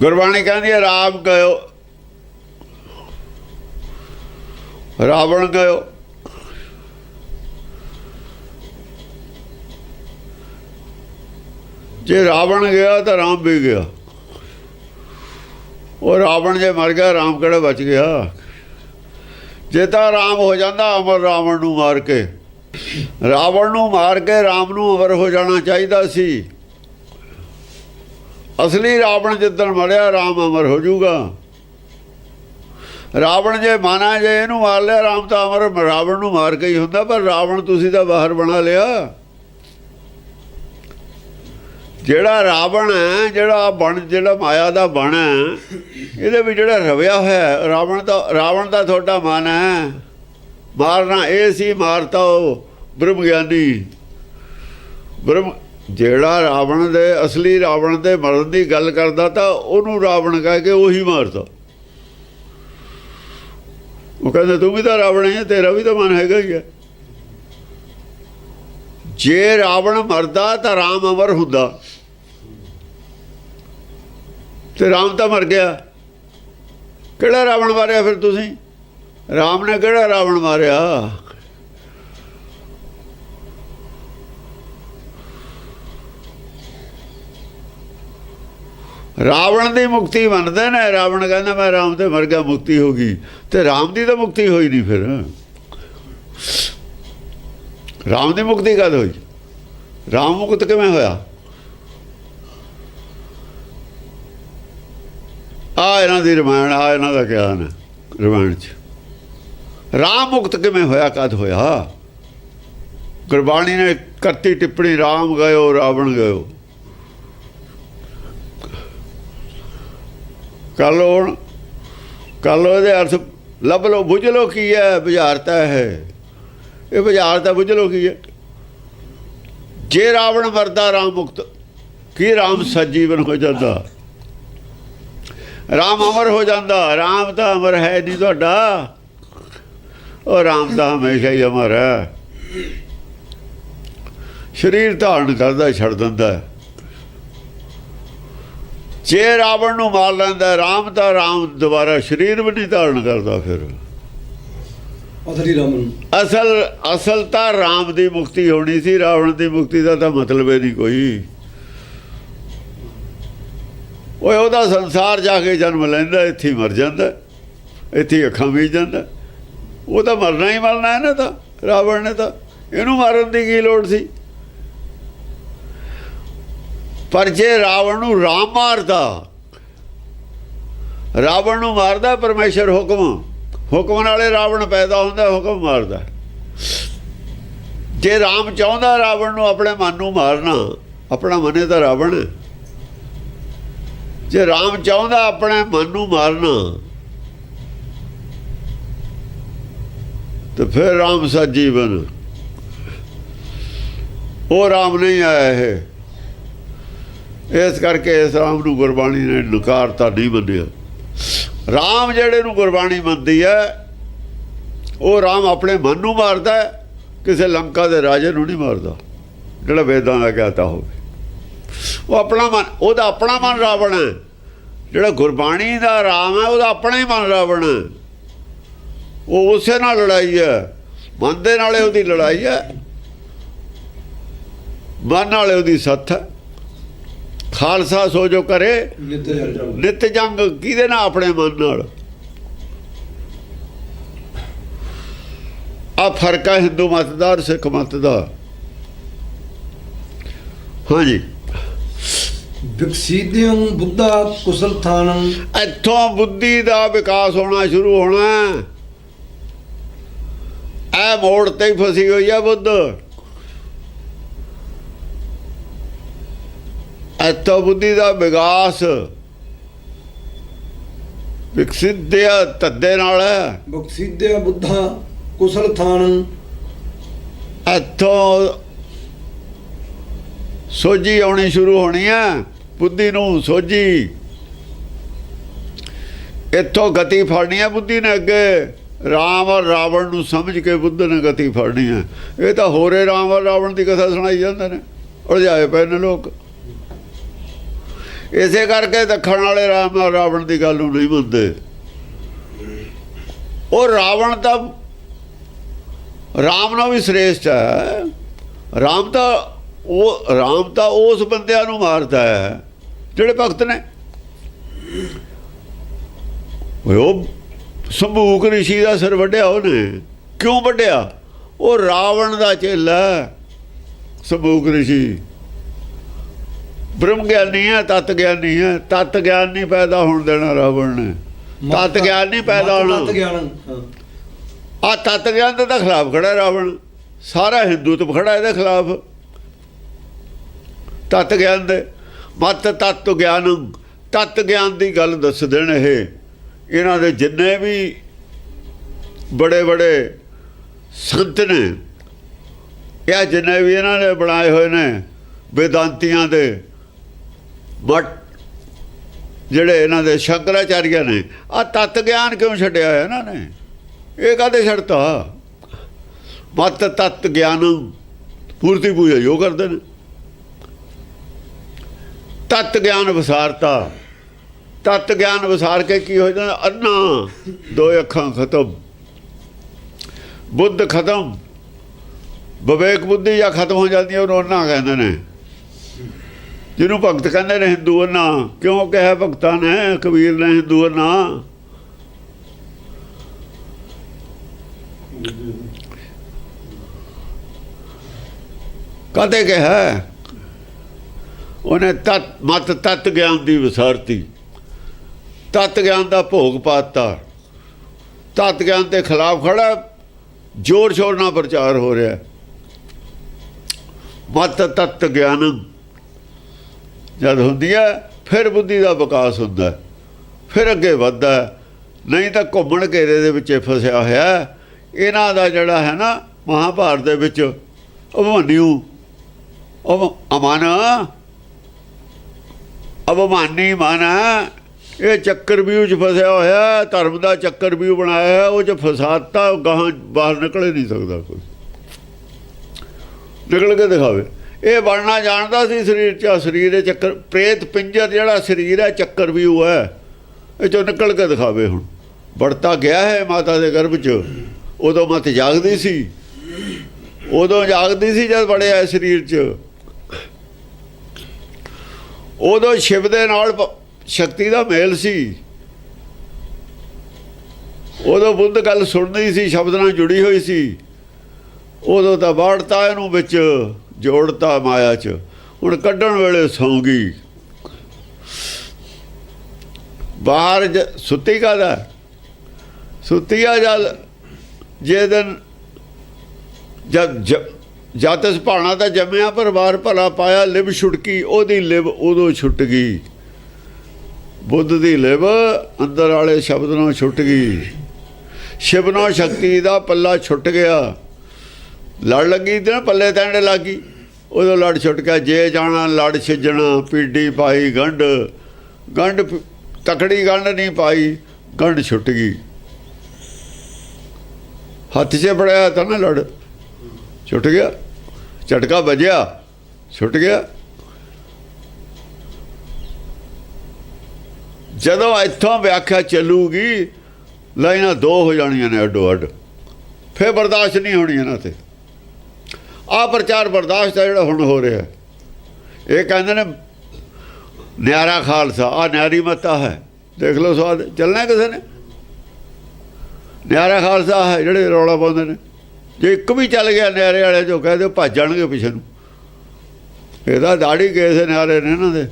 ਗੁਰਬਾਣੀ ਕਹਿੰਦੀ ਹੈ ਰਾਮ ਗਇਓ ਰਾਵਣ ਗਇਓ ਜੇ ਰਾਵਣ ਗਿਆ ਤਾਂ ਰਾਮ ਵੀ ਗਿਆ। ਉਹ ਰਾਵਣ ਜੇ ਮਰ ਗਿਆ, ਰਾਮ ਕਿਹੜਾ ਬਚ ਗਿਆ? ਜੇ ਤਾਂ ਰਾਮ ਹੋ ਜਾਂਦਾ, ਅਮਰ ਰਾਵਣ ਨੂੰ ਮਾਰ ਕੇ। ਰਾਵਣ ਨੂੰ ਮਾਰ ਕੇ ਰਾਮ ਨੂੰ ਅਮਰ ਹੋ ਜਾਣਾ ਚਾਹੀਦਾ ਸੀ। ਅਸਲੀ ਰਾਵਣ ਜਿੱਦਣ ਮਰਿਆ, ਰਾਮ ਅਮਰ ਹੋ ਜਾਊਗਾ। ਰਾਵਣ ਜੇ ਮਾਨਾ, ਜੇ ਇਹਨੂੰ ਮਾਰ ਲਿਆ, ਰਾਮ ਤਾਂ ਅਮਰ, ਰਾਵਣ ਨੂੰ ਮਾਰ ਕੇ ਹੀ ਹੁੰਦਾ, ਪਰ ਰਾਵਣ ਤੁਸੀਂ ਤਾਂ ਬਾਹਰ ਬਣਾ ਲਿਆ। ਜਿਹੜਾ ਰਾਵਣ ਹੈ, ਜਿਹੜਾ ਬਣ, ਜਿਹੜਾ ਮਾਇਆ ਦਾ ਬਣ ਹੈ, ਇਹਦੇ ਵਿੱਚ ਜਿਹੜਾ ਰਵਿਆ ਹੋਇਆ ਰਾਵਣ ਦਾ ਰਾਵਣ ਦਾ ਤੁਹਾਡਾ ਮਨ ਹੈ। ਮਾਰਨਾ ਇਹ ਸੀ, ਮਾਰਤਾ ਉਹ ਬ੍ਰਹਮ ਗਿਆਨੀ ਬ੍ਰਹਮ ਜਿਹੜਾ ਰਾਵਣ ਦੇ, ਅਸਲੀ ਰਾਵਣ ਦੇ ਮਰਨ ਦੀ ਗੱਲ ਕਰਦਾ ਤਾਂ ਉਹਨੂੰ ਰਾਵਣ ਕਹਿ ਕੇ ਉਹੀ ਮਾਰਦਾ। ਉਹ ਕਹਿੰਦਾ, ਤੂੰ ਵੀ ਤਾਂ ਰਾਵਣ ਹੈ ਤੇਰਾ ਵੀ ਤਾਂ ਮਨ ਹੈਗਾ ਹੀ ਹੈ ਜੇ ਰਾਵਣ ਮਰਦਾ ਤਾਂ ਰਾਮ ਅਮਰ ਹੁੰਦਾ। ਤੇ ਰਾਮ ਤਾਂ ਮਰ ਗਿਆ। ਕਿਹੜਾ ਰਾਵਣ ਮਾਰਿਆ ਫਿਰ ਤੁਸੀਂ? ਰਾਮ ਨੇ ਕਿਹੜਾ ਰਾਵਣ ਮਾਰਿਆ? ਰਾਵਣ ਦੀ ਮੁਕਤੀ ਮੰਨਦੇ ਨੇ, ਰਾਵਣ ਕਹਿੰਦਾ ਮੈਂ ਰਾਮ ਤੇ ਮਰ ਗਿਆ, ਮੁਕਤੀ ਹੋ ਗਈ। ਤੇ ਰਾਮ ਦੀ ਤਾਂ ਮੁਕਤੀ ਹੋਈ ਨਹੀਂ ਫਿਰ। ਰਾਮ ਦੀ ਮੁਕਤੀ ਕਦ ਹੋਈ? ਰਾਮ ਮੁਕਤ ਕਿਵੇਂ ਹੋਇਆ? ਆ ਇਹਨਾਂ ਦੀ ਰਮਾਇਣ, ਆ ਇਹਨਾਂ ਦਾ ਗਿਆਨ ਹੈ, ਰਮਾਇਣ ਚ। ਰਾਮ ਮੁਕਤ ਕਿਵੇਂ ਹੋਇਆ, ਕਦ ਹੋਇਆ? ਗੁਰਬਾਣੀ ਨੇ ਕਰਤੀ ਟਿੱਪਣੀ, ਰਾਮ ਗਇਓ, ਰਾਵਣ ਗਇਓ। ਕੱਲ ਹੁਣ। ਕੱਲ ਇਹਦੇ ਅਰਥ। ਲੱਭ ਲੋ ਬੁੱਝ ਲੋ ਕੀ ਹੈ ਬੁਝਾਰਤਾ ਹੈ। ਇਹ ਬੁਝਾਰਤਾ ਬੁੱਝ ਲੋ ਕੀ ਹੈ। ਜੇ ਰਾਵਣ ਮਰਦਾ, ਰਾਮ ਮੁਕਤ। ਕੀ ਰਾਮ ਸਜੀਵਨ ਹੋ ਜਾਂਦਾ? ਰਾਮ ਅਮਰ ਹੋ ਜਾਂਦਾ। ਰਾਮ ਤਾਂ ਅਮਰ ਹੈ ਨਹੀਂ ਤੁਹਾਡਾ। ਉਹ ਰਾਮ ਤਾਂ ਹਮੇਸ਼ਾ ਹੀ ਅਮਰ ਹੈ। ਸਰੀਰ ਧਾਰਨ ਕਰਦਾ, ਛੱਡ ਦਿੰਦਾ ਜੇ ਰਾਵਣ ਨੂੰ ਮਾਰ ਲੈਂਦਾ ਰਾਮ ਤਾਂ ਰਾਮ ਦੁਬਾਰਾ ਸਰੀਰ ਵੀ ਨਹੀਂ ਧਾਰਨ ਕਰਦਾ ਫਿਰ। ਅਸਲੀ ਰਾਮਨ ਅਸਲ ਅਸਲ ਤਾਂ ਰਾਮ ਦੀ ਮੁਕਤੀ ਹੋਣੀ ਸੀ ਰਾਵਣ ਦੀ ਮੁਕਤੀ ਦਾ ਤਾਂ ਮਤਲਬ ਹੀ ਨਹੀਂ ਕੋਈ। ਓਏ ਉਹਦਾ ਸੰਸਾਰ ਜਾ ਕੇ ਜਨਮ ਲੈਂਦਾ ਇੱਥੇ ਮਰ ਜਾਂਦਾ ਇੱਥੇ ਅੱਖਾਂ ਮੀਚ ਜਾਂਦਾ। ਉਹ ਤਾਂ ਮਰਨਾ ਹੀ ਮਰਨਾ ਹੈ ਨਾ ਤਾਂ ਰਾਵਣ ਨੇ ਤਾਂ। ਇਹਨੂੰ ਮਾਰਨ ਦੀ ਕੀ ਲੋੜ ਸੀ? ਪਰ ਜੇ ਰਾਵਣ ਨੂੰ ਰਾਮ ਮਾਰਦਾ, ਰਾਵਣ ਨੂੰ ਮਾਰਦਾ ਪਰਮੇਸ਼ਰ ਹੁਕਮ ਹੁਕਮ ਨਾਲੇ ਰਾਵਣ ਪੈਦਾ ਹੁੰਦਾ, ਹੁਕਮ ਮਾਰਦਾ। ਜੇ ਰਾਮ ਚਾਹੁੰਦਾ ਰਾਵਣ ਨੂੰ ਆਪਣੇ ਮਨ ਨੂੰ ਮਾਰਨਾ, ਆਪਣਾ ਮਨੇ ਤਾਂ ਰਾਵਣ ਹੈ। ਜੇ ਰਾਮ ਚਾਹੁੰਦਾ ਆਪਣੇ ਮਨ ਨੂੰ ਮਾਰਨਾ, ਤੇ ਫਿਰ ਰਾਮ ਸਜੀਵਨ। ਉਹ ਰਾਮ ਨਹੀਂ ਆਇਆ ਇਹ। ਇਸ ਕਰਕੇ ਇਸ ਰਾਮ ਨੂੰ ਗੁਰਬਾਣੀ ਨੇ ਨਕਾਰਤਾ ਨਹੀਂ ਮੰਨਿਆ। ਰਾਮ ਜਿਹੜੇ ਨੂੰ ਗੁਰਬਾਣੀ ਮੰਨਦੀ ਹੈ, ਉਹ ਰਾਮ ਆਪਣੇ ਮਨ ਨੂੰ ਮਾਰਦਾ ਕਿਸੇ ਲੰਕਾ ਦੇ ਰਾਜੇ ਨੂੰ ਨਹੀਂ ਮਾਰਦਾ। ਜਿਹੜਾ ਵੇਦਾਂ ਦਾ ਕਹਤਾ ਹੋਵੇ। ਉਹ ਆਪਣਾ ਮਨ, ਉਹਦਾ ਆਪਣਾ ਮਨ ਰਾਵਣ ਹੈ। ਜਿਹੜਾ ਗੁਰਬਾਣੀ ਦਾ ਰਾਮ ਹੈ, ਉਹਦਾ ਆਪਣਾ ਹੀ ਮਨ ਰਾਵਣ ਹੈ। ਉਹ ਉਸੇ ਨਾਲ ਲੜਾਈ ਹੈ। ਮਨ ਦੇ ਨਾਲੇ ਉਹਦੀ ਲੜਾਈ ਹੈ। ਮਨ ਨਾਲੇ ਉਹਦੀ ਸੱਥ ਹੈ। ਖਾਲਸਾ ਸੋ ਜੋ ਕਰੇ। ਨਿਤ ਜੰਗ। ਕਿਹਦੇ ਨਾਲ? ਆਪਣੇ ਮਨ ਨਾਲ। ਆ ਫ਼ਰਕ ਹੈ ਹਿੰਦੂ ਮਤ ਦਾ ਔਰ ਸਿੱਖ ਮਤ ਦਾ। ਹਾਂਜੀ। ਵਿਕਸੀਦਿਅੰ ਬੁੱਧਾ ਕੁਸਲ ਥਾਨੰ ਇੱਥੋਂ ਬੁੱਧੀ ਦਾ ਵਿਕਾਸ ਹੋਣਾ ਸ਼ੁਰੂ ਹੋਣਾ। ਇਹ ਮੋੜ ਤੇ ਫਸੀ ਹੋਈ ਹੈ ਬੁੱਧ। ਇੱਥੋਂ ਬੁੱਧੀ ਦਾ ਵਿਕਾਸ ਵਿਕਸਿਤ ਦੇ ਧੱਦੇ ਨਾਲ। ਹੈ ਵਿਕਸੀਦਿਆ ਬੁੱਧਾ ਕੁਸਲ ਥਾਨੰ। ਇੱਥੋਂ ਸੋਝੀ ਆਉਣੀ ਸ਼ੁਰੂ ਹੋਣੀ ਹੈ ਬੁੱਧੀ ਨੂੰ ਸੋਝੀ। ਇੱਥੋਂ ਗਤੀ ਫੜਨੀ ਹੈ ਬੁੱਧੀ ਨੇ ਅੱਗੇ। ਰਾਮ ਔਰ ਰਾਵਣ ਨੂੰ ਸਮਝ ਕੇ ਬੁੱਧ ਨੇ ਗਤੀ ਫੜਨੀ ਹੈ ਇਹ ਤਾਂ ਹੋਰੇ ਰਾਮ ਔਰ ਰਾਵਣ ਦੀ ਕਥਾ ਸੁਣਾਈ ਜਾਂਦੇ ਨੇ। ਉਲਝਾਏ ਪਏ ਨੇ ਲੋਕ। ਇਸੇ ਕਰਕੇ ਦੱਖਣ ਵਾਲੇ ਰਾਮ ਨਾਲ ਰਾਵਣ ਦੀ ਗੱਲ ਨੂੰ ਨਹੀਂ ਮੰਨਦੇ। ਉਹ ਰਾਵਣ ਤਾਂ ਰਾਮ ਨਾਲ ਵੀ ਸ੍ਰੇਸ਼ਟ ਹੈ। ਰਾਮ ਤਾਂ ਉਹ ਰਾਮ ਤਾਂ ਉਸ ਬੰਦਿਆਂ ਨੂੰ ਮਾਰਦਾ ਹੈ ਜਿਹੜੇ ਭਗਤ ਨੇ। ਉਹ ਸੰਭੂਕ ਰਿਸ਼ੀ ਦਾ ਸਿਰ ਵੱਢਿਆ ਉਹਨੇ। ਕਿਉਂ ਵੱਢਿਆ? ਉਹ ਰਾਵਣ ਦਾ ਚੇਲਾ ਹੈ, ਸੰਭੂਕ ਰਿਸ਼ੀ। ਬ੍ਰਹਮ ਗਿਆਨੀ ਹੈ ਤਤ ਗਿਆਨੀ ਹੈ। ਤਤ ਗਿਆਨ ਨਹੀਂ ਪੈਦਾ ਹੋਣ ਦੇਣਾ ਰਾਵਣ ਨੇ। ਤਤ ਗਿਆਨ ਨਹੀਂ ਪੈਦਾ ਹੋਣਾ। ਗਿਆਨ ਹਾਂ ਆ ਤਤ ਗਿਆਨ ਦੇ ਖਿਲਾਫ ਖੜਾ ਰਾਵਣ। ਸਾਰਾ ਹਿੰਦੂਤਵ ਖੜਾ ਇਹਦੇ ਖਿਲਾਫ। ਤਤ ਗਿਆਨ ਦੇ ਮਤ ਤਤ ਗਿਆਨ। ਤਤ ਗਿਆਨ ਦੀ ਗੱਲ ਦੱਸ ਦੇਣ ਇਹ। ਇਹਨਾਂ ਦੇ ਜਿੰਨੇ ਵੀ ਬੜੇ ਬੜੇ ਸੰਤ ਨੇ ਇਹ ਜਿੰਨੇ ਵੀ ਇਹਨਾਂ ਨੇ ਬਣਾਏ ਹੋਏ ਨੇ ਵੇਦਾਂਤੀਆਂ ਦੇ ਬਟ ਜਿਹੜੇ ਇਹਨਾਂ ਦੇ ਸ਼ੰਕਰਾਚਾਰੀਆ ਨੇ ਆ ਤਤ ਗਿਆਨ ਕਿਉਂ ਛੱਡਿਆ ਹੈ ਇਹਨਾਂ ਨੇ? ਇਹ ਕਾਦੇ ਛੱਡਤਾ? ਮਤ ਤਤ ਗਿਆਨ ਪੂਰਤੀ ਪੂਜਾ ਜੋ ਕਰਦੇ ਨੇ। ਤਤ ਗਿਆਨ ਵਿਸਾਰਤਾ। ਤਤ ਗਿਆਨ ਵਿਸਾਰ ਕੇ ਕੀ ਹੋ ਜਾਂਦਾ? ਅੰਨਾ, ਦੋ ਅੱਖਾਂ ਖਤਮ। ਬੁੱਧ ਖਤਮ। ਵਿਵੇਕ ਬੁੱਧੀ ਜਾਂ ਖਤਮ ਹੋ ਜਾਂਦੀ ਹੈ, ਉਹਨੂੰ ਅੰਨਾ ਕਹਿੰਦੇ ਨੇ। ਜਿਹਨੂੰ ਭਗਤ ਕਹਿੰਦੇ ਨੇ ਹਿੰਦੂ ਅੰਨਾ, ਕਿਉਂ ਕਿਹਾ ਭਗਤਾਂ ਨੇ, ਕਬੀਰ ਨੇ ਹਿੰਦੂ ਅੰਨਾ? ਕਦੇ ਕਿਹਾ? ਉਹਨੇ ਤਤ, ਮਤ ਤਤ ਗਿਆਨ ਦੀ ਵਿਸਾਰਤੀ। ਤਤ ਗਿਆਨ ਦਾ ਭੋਗ ਪਾਤਾ। ਤਤ ਗਿਆਨ ਦੇ ਖਿਲਾਫ ਖੜਾ ਜੋਰ ਸ਼ੋਰ ਨਾਲ ਪ੍ਰਚਾਰ ਹੋ ਰਿਹਾ। ਮਤ ਤਤ ਗਿਆਨ। ਜਦ ਹੁੰਦੀ ਹੈ ਫਿਰ ਬੁੱਧੀ ਦਾ ਵਿਕਾਸ ਹੁੰਦਾ ਫਿਰ ਅੱਗੇ ਵੱਧਦਾ ਨਹੀਂ ਤਾਂ ਘੁੰਮਣ ਘੇਰੇ ਦੇ ਵਿੱਚ ਫਸਿਆ ਹੋਇਆ ਇਹਨਾਂ ਦਾ ਜਿਹੜਾ ਹੈ ਨਾ ਮਹਾਭਾਰਤ ਦੇ ਵਿੱਚ ਅਭਮਾਨਿਉ ਉਹ ਅਮਨ ਅਭਮਾਨੀ ਮਨ ਹੈ। ਇਹ ਚੱਕਰ ਵੀ ਚ ਫਸਿਆ ਹੋਇਆ ਧਰਮ ਦਾ ਚੱਕਰ ਵੀ ਬਣਾਇਆ ਹੈ, ਉਹ ਚ ਫਸਾਤਾ ਗਾਹਾਂ ਬਾਹਰ ਨਿਕਲ ਨਹੀਂ ਸਕਦਾ ਕੋਈ। ਨਿਕਲ ਕੇ ਦਿਖਾਵੇ। ਇਹ ਬਣਨਾ ਜਾਣਦਾ ਸੀ ਸਰੀਰ ਚ ਸਰੀਰ ਦੇ ਚੱਕਰ, ਪ੍ਰੇਤ ਪਿੰਜਰ ਜਿਹੜਾ ਸਰੀਰ ਹੈ, ਚੱਕਰ ਵੀ ਉਹ ਹੈ। ਇਹ ਚੋਂ ਨਿਕਲ ਕੇ ਦਿਖਾਵੇ ਹੁਣ। ਵੜਤਾ ਗਿਆ ਹੈ ਮਾਤਾ ਦੇ ਗਰਭ ਚ। ਉਦੋਂ ਮਤ ਜਾਗਦੀ ਸੀ। ਉਦੋਂ ਜਾਗਦੀ ਸੀ ਜਦ ਬੜਿਆ ਸਰੀਰ ਚ। ਉਦੋਂ ਸ਼ਿਵ ਦੇ ਨਾਲ ਸ਼ਕਤੀ ਦਾ ਮੇਲ ਸੀ। ਉਦੋਂ ਬੁੱਧ ਗੱਲ ਸੁਣਦੀ ਸੀ, ਸ਼ਬਦ ਨਾਲ ਜੁੜੀ ਹੋਈ ਸੀ। ਉਦੋਂ ਤਾਂ ਬਾੜਤਾ ਇਹਨੂੰ ਵਿੱਚ। ਜੋੜਤਾ ਮਾਇਆ 'ਚ। ਹੁਣ ਕੱਢਣ ਵੇਲੇ ਸੌਂਗੀ ਬਾਹਰ ਜ- ਸੁੱਤੀ ਕਾਦਾ ਸੁੱਤੀ ਆ ਜੇ ਦਿਨ ਜਦ ਜ- ਭਾਣਾ ਤਾਂ ਜੰਮਿਆ, ਪਰ ਵਾਰ ਭਲਾ ਪਾਇਆ ਲਿਬ ਛੁਟਕੀ, ਉਹਦੀ ਲਿਬ ਉਦੋਂ ਛੁੱਟ ਗਈ। ਬੁੱਧ ਦੀ ਲਿਬ ਅੰਦਰ ਵਾਲੇ ਸ਼ਬਦ ਨਾਲ ਛੁੱਟ ਗਈ। ਸ਼ਿਵਨੋ ਸ਼ਕਤੀ ਦਾ ਪੱਲਾ ਛੁੱਟ ਗਿਆ। ਲੜ ਲੱਗੀ ਤੇ ਨਾ ਪੱਲੇ ਤੈਂਡੇ ਲੱਗੀ। ਉਦੋਂ ਲੜ ਛੁੱਟ ਗਿਆ, ਜੇ ਜਾਣਾ ਲੜ ਛਿੱਜਣਾ, ਪੀਡੀ ਪਾਈ ਗੰਢ। ਗੰਢ ਪ- ਤਕੜੀ ਗੰਢ ਨਹੀਂ ਪਾਈ, ਗੰਢ ਛੁੱਟ ਗਈ। ਹੱਥ 'ਚ ਫੜਿਆ ਤਾਂ ਨਾ ਲੜ। ਛੁੱਟ ਗਿਆ। ਝਟਕਾ ਵੱਜਿਆ, ਛੁੱਟ ਗਿਆ। ਜਦੋਂ ਇੱਥੋਂ ਵਿਆਖਿਆ ਚੱਲੂਗੀ, ਲਾਈਨਾਂ ਦੋ ਹੋ ਜਾਣੀਆਂ ਨੇ ਅੱਡੋ ਅੱਡ। ਫੇਰ ਬਰਦਾਸ਼ਤ ਨਹੀਂ ਹੋਣੀ ਇਹਨਾਂ ਤੇ। ਆ ਪ੍ਰਚਾਰ ਬਰਦਾਸ਼ਤ ਹੈ ਜਿਹੜਾ ਹੁਣ ਹੋ ਰਿਹਾ। ਇਹ ਕਹਿੰਦੇ ਨੇ, ਨਿਆਰਾ ਖਾਲਸਾ ਆ ਨਿਆਰੀ ਮਤਾ ਹੈ। ਦੇਖ ਲਓ ਸਵਾਦ, ਚੱਲਣਾ ਕਿਸੇ ਨੇ? ਨਿਆਰਾ ਖਾਲਸਾ ਹੈ, ਜਿਹੜੇ ਰੌਲਾ ਪਾਉਂਦੇ ਨੇ। ਜੇ ਇੱਕ ਵੀ ਚੱਲ ਗਿਆ ਨਿਆਰੇ ਵਾਲੇ, ਜੋ ਕਹਦੇ ਭੱਜ ਜਾਣਗੇ ਪਿੱਛੇ ਨੂੰ। ਇਹਦਾ ਦਾੜੀ ਕੇਸ ਨਿਆਰੇ ਨੇ ਇਹਨਾਂ ਦੇ।